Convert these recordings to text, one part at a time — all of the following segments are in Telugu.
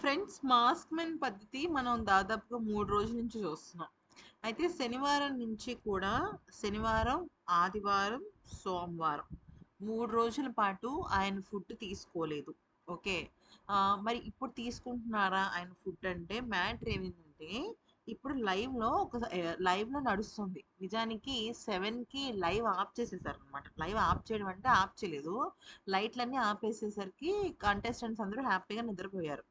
ఫ్రెండ్స్ మాస్క్ మెన్ పద్ధతి మనం దాదాపుగా మూడు రోజుల నుంచి చూస్తున్నాం. అయితే శనివారం నుంచి కూడా శనివారం ఆదివారం సోమవారం మూడు రోజుల పాటు ఆయన ఫుడ్ తీసుకోలేదు. ఓకే? మరి ఇప్పుడు తీసుకుంటున్నారా ఆయన ఫుడ్ అంటే మ్యాటర్ ఏమిటంటే ఇప్పుడు లైవ్లో ఒక లైవ్లో నడుస్తుంది. నిజానికి సెవెన్కి లైవ్ ఆఫ్ చేసేసారు అనమాట లైవ్ ఆఫ్ చేయడం అంటే ఆఫ్ చేయలేదు. లైట్లన్నీ ఆపేసేసరికి కంటెస్టెంట్స్ అందరూ హ్యాపీగా నిద్రపోయారు.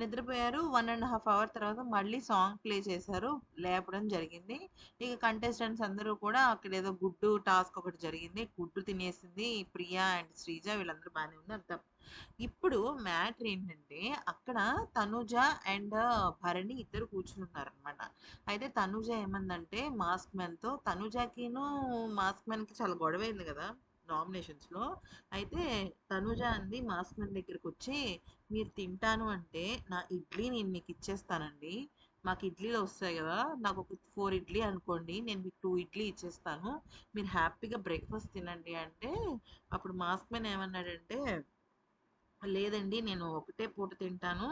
నిద్రపోయారు. వన్ అండ్ హాఫ్ అవర్ తర్వాత మళ్ళీ సాంగ్ ప్లే చేశారు. లేపడం జరిగింది. ఇక కంటెస్టెంట్స్ అందరూ కూడా అక్కడ ఏదో గుడ్డు టాస్క్ ఒకటి జరిగింది. గుడ్డు తినేసింది ప్రియా అండ్ శ్రీజ వీళ్ళందరూ బాగానే ఉంది అంత. ఇప్పుడు మ్యాటర్ ఏంటంటే అక్కడ తనుజ అండ్ భరణి ఇద్దరు కూర్చుని ఉన్నారనమాట అయితే తనుజ ఏమందంటే మాస్క్ మ్యాన్తో తనుజకిను మాస్క్ మ్యాన్కి చాలా గొడవ అయింది కదా. నామినేషన్స్లో. అయితే తనుజ అంది మాస్క్ దగ్గరికి వచ్చి మీరు తింటాను అంటే నా ఇడ్లీ నేను మీకు ఇచ్చేస్తానండి. మాకు ఇడ్లీలు వస్తాయి కదా నాకు ఒక ఫోర్ ఇడ్లీ అనుకోండి నేను మీకు టూ ఇడ్లీ ఇచ్చేస్తాను. మీరు హ్యాపీగా బ్రేక్ఫాస్ట్ తినండి. అంటే అప్పుడు మాస్క్ మ్యాన్ ఏమన్నాడంటే లేదండి నేను ఒకటే పూట తింటాను.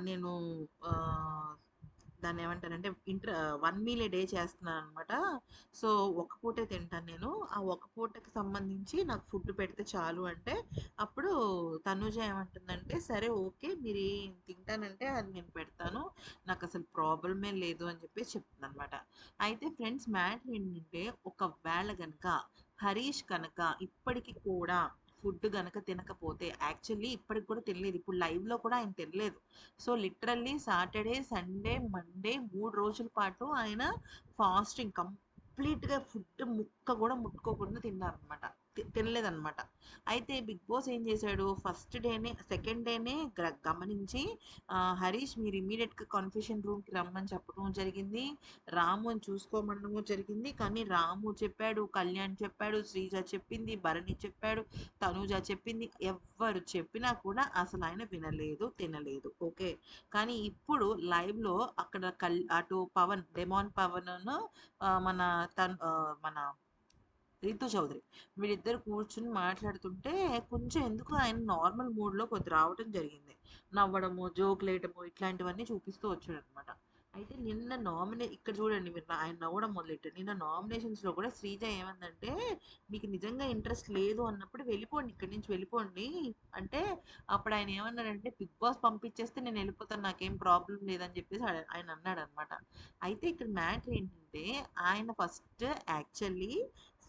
నేను ఆ, దాన్ని ఏమంటారంటే inter one meal a day చేస్తున్నాను అనమాట సో ఒక పూటే తింటాను నేను. ఆ ఒక పూటకి సంబంధించి నాకు ఫుడ్ పెడితే చాలు అంటే అప్పుడు తనుజ ఏమంటుందంటే సరే ఓకే మీరు ఏం తింటానంటే అది నేను పెడతాను. నాకు అసలు ప్రాబ్లమే లేదు అని చెప్పి చెప్తుంది అనమాట అయితే ఫ్రెండ్స్ మ్యాటర్ ఏంటంటే ఒకవేళ కనుక హరీష్ కనుక ఇప్పటికీ కూడా ఫుడ్ గనక తినకపోతే యాక్చువల్లీ ఇప్పటికి కూడా తినలేదు. ఇప్పుడు లైవ్లో లో కూడా ఆయన తినలేదు. So literally Saturday Sunday Monday మూడు రోజుల పాటు ఆయన ఫాస్టింగ్ కంప్లీట్గా ఫుడ్ ముక్క కూడా ముట్టుకోకుండా తిన్నారనమాట తినలేదన్నమాట. అయితే బిగ్ బాస్ ఏం చేశాడు? ఫస్ట్ డేనే సెకండ్ డేనే గమనించి హరీష్ మీరు ఇమీడియట్గా కన్ఫ్యూషన్ రూమ్కి రమ్మని చెప్పడం జరిగింది. రాముని చూసుకోమనడము జరిగింది. కానీ రాము చెప్పాడు కళ్యాణ్ చెప్పాడు శ్రీజ చెప్పింది భరణి చెప్పాడు తనూజ చెప్పింది. ఎవ్వరు చెప్పినా కూడా అసలు ఆయన వినలేదు తినలేదు. ఓకే? కానీ ఇప్పుడు లైవ్లో అక్కడ కల్ అటు పవన్ డెమాన్ పవన్ మన తన్ మన రితు చౌదరి. వీళ్ళిద్దరు కూర్చుని మాట్లాడుతుంటే కొంచెం ఎందుకు ఆయన నార్మల్ మూడ్లో కొద్ది రావడం జరిగింది. నవ్వడము జోకులు ఇట్లాంటివన్నీ చూపిస్తూ వచ్చాడు అనమాట అయితే నిన్న నామినే ఇక్కడ చూడండి మీరు ఆయన నవ్వడం మొదలెట్టారు. నిన్న నామినేషన్స్లో కూడా శ్రీజ ఏమందంటే మీకు నిజంగా ఇంట్రెస్ట్ లేదు అన్నప్పుడు వెళ్ళిపోండి ఇక్కడి నుంచి వెళ్ళిపోండి. అంటే అప్పుడు ఆయన ఏమన్నాడంటే బిగ్ బాస్ పంపించేస్తే నేను వెళ్ళిపోతాను నాకేం ప్రాబ్లం లేదని చెప్పేసి ఆయన ఆయన అన్నాడు అనమాట అయితే ఇక్కడ మ్యాటర్ ఏంటంటే ఆయన ఫస్ట్ యాక్చువల్లీ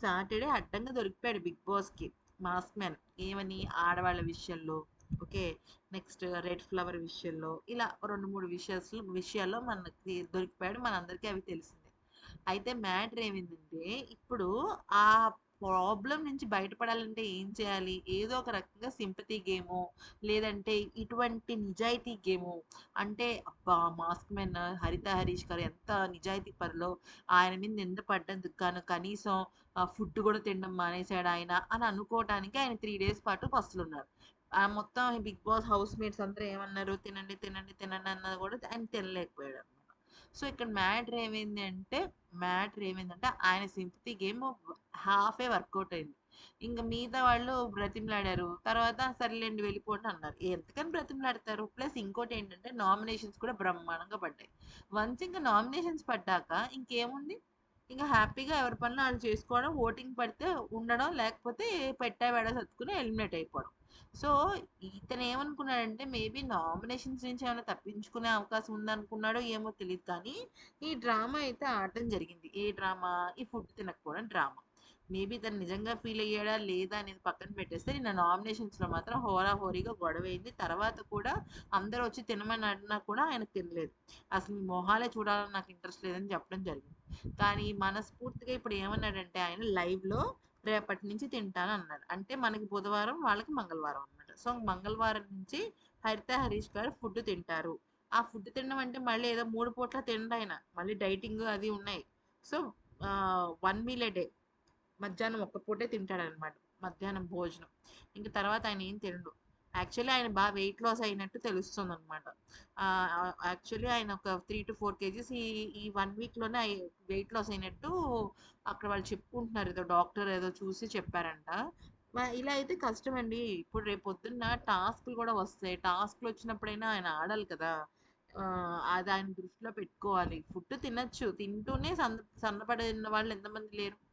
సాటర్డే అడ్డంగా దొరికిపోయాడు బిగ్ బాస్కి మాస్క్ మ్యాన్. ఏమని? ఆడవాళ్ళ విషయంలో. ఓకే. నెక్స్ట్ రెడ్ ఫ్లవర్ విషయంలో. ఇలా రెండు మూడు విషయాలు విషయాల్లో మనకి దొరికిపోయాడు. మనందరికీ అవి తెలిసిందే. అయితే మ్యాటర్ ఏమైందంటే ఇప్పుడు ఆ ప్రాబ్లం నుంచి బయటపడాలంటే ఏం చేయాలి? ఏదో ఒక రకంగా సింపతి గేమో లేదంటే ఇటువంటి నిజాయితీ గేమో. అంటే అబ్బా! మాస్క్ మెన్ హరిత హరీష్ గారు ఎంత నిజాయితీ పరులో ఆయన మీద నింద పడ్డందుకు గాను కనీసం ఫుడ్ కూడా తినడం మానేశాడు ఆయన అని అనుకోవటానికి ఆయన త్రీ డేస్ పాటు పస్తులు ఉన్నారు ఆ మొత్తం బిగ్ బాస్ హౌస్ మేట్స్ అందరూ ఏమన్నారు? తినండి తినండి తినండి అన్నది కూడా ఆయన తినలేకపోయాడు అనమాట సో ఇక్కడ మ్యాటర్ ఏమైంది అంటే మ్యాటర్ ఏమైందంటే ఆయన sympathy game half a workout అయింది. ఇంకా మిగతా వాళ్ళు బ్రతిమలాడారు. తర్వాత సర్లేండి వెళ్ళిపోండి అన్నారు. ఎంతకని బ్రతిమలాడతారు? ప్లస్ ఇంకోటి ఏంటంటే నామినేషన్స్ కూడా బ్రహ్మాండంగా పడ్డాయి. వన్స్ ఇంకా నామినేషన్స్ పడ్డాక ఇంకేముంది? ఇంకా హ్యాపీగా ఎవరి పనులు వాళ్ళు చేసుకోవడం ఓటింగ్ పడితే ఉండడం లేకపోతే పెట్టా వేడ సత్తుకుని ఎలిమినేట్ అయిపోవడం. సో ఇతను ఏమనుకున్నాడంటే మేబీ నామినేషన్స్ నుంచి ఏమైనా తప్పించుకునే అవకాశం ఉందనుకున్నాడో ఏమో తెలియదు కానీ ఈ డ్రామా అయితే ఆడటం జరిగింది. ఏ డ్రామా? ఈ ఫుడ్ తినకపోవడం డ్రామా. మేబీ తను నిజంగా ఫీల్ అయ్యాడా లేదా అనేది పక్కన పెట్టేస్తే నిన్న నామినేషన్స్లో మాత్రం హోరా హోరీగా గొడవ అయింది తర్వాత కూడా అందరూ వచ్చి తినమని అడినా కూడా ఆయన తినలేదు. అసలు మీ మొహాలే చూడాలని నాకు ఇంట్రెస్ట్ లేదని చెప్పడం జరిగింది. కానీ మనస్ఫూర్తిగా ఇప్పుడు ఏమన్నాడంటే ఆయన లైవ్లో రేపటి నుంచి తింటాను అన్నాడు. అంటే మనకి బుధవారం వాళ్ళకి మంగళవారం అన్నమాట. సో మంగళవారం నుంచి హరిత హరీష్ గారు ఫుడ్ తింటారు. ఆ ఫుడ్ తినడం అంటే మళ్ళీ ఏదో మూడు పూట్ల తినడు ఆయన. మళ్ళీ డైటింగ్ అది ఉన్నాయి. So one meal a day. మధ్యాహ్నం ఒక్క పూటే తింటాడనమాట. మధ్యాహ్నం భోజనం. ఇంకా తర్వాత ఆయన ఏం తినడు. యాక్చువల్లీ ఆయన బాగా వెయిట్ లాస్ అయినట్టు తెలుస్తుంది అనమాట యాక్చువల్లీ ఆయన ఒక త్రీ టు ఫోర్ కేజీస్ ఈ ఈ వన్ వీక్లోనే వెయిట్ లాస్ అయినట్టు అక్కడ వాళ్ళు చెప్పుకుంటున్నారు. ఏదో డాక్టర్ ఏదో చూసి చెప్పారంట. ఇలా అయితే కష్టం అండి. ఇప్పుడు రేపు పొద్దున్న టాస్క్లు కూడా వస్తాయి. టాస్క్లు వచ్చినప్పుడైనా ఆయన ఆడాలి కదా. అది ఆయన దృష్టిలో పెట్టుకోవాలి. ఫుడ్ తినచ్చు. తింటూనే సన్న సన్నపడిన వాళ్ళు ఎంతమంది లేరు.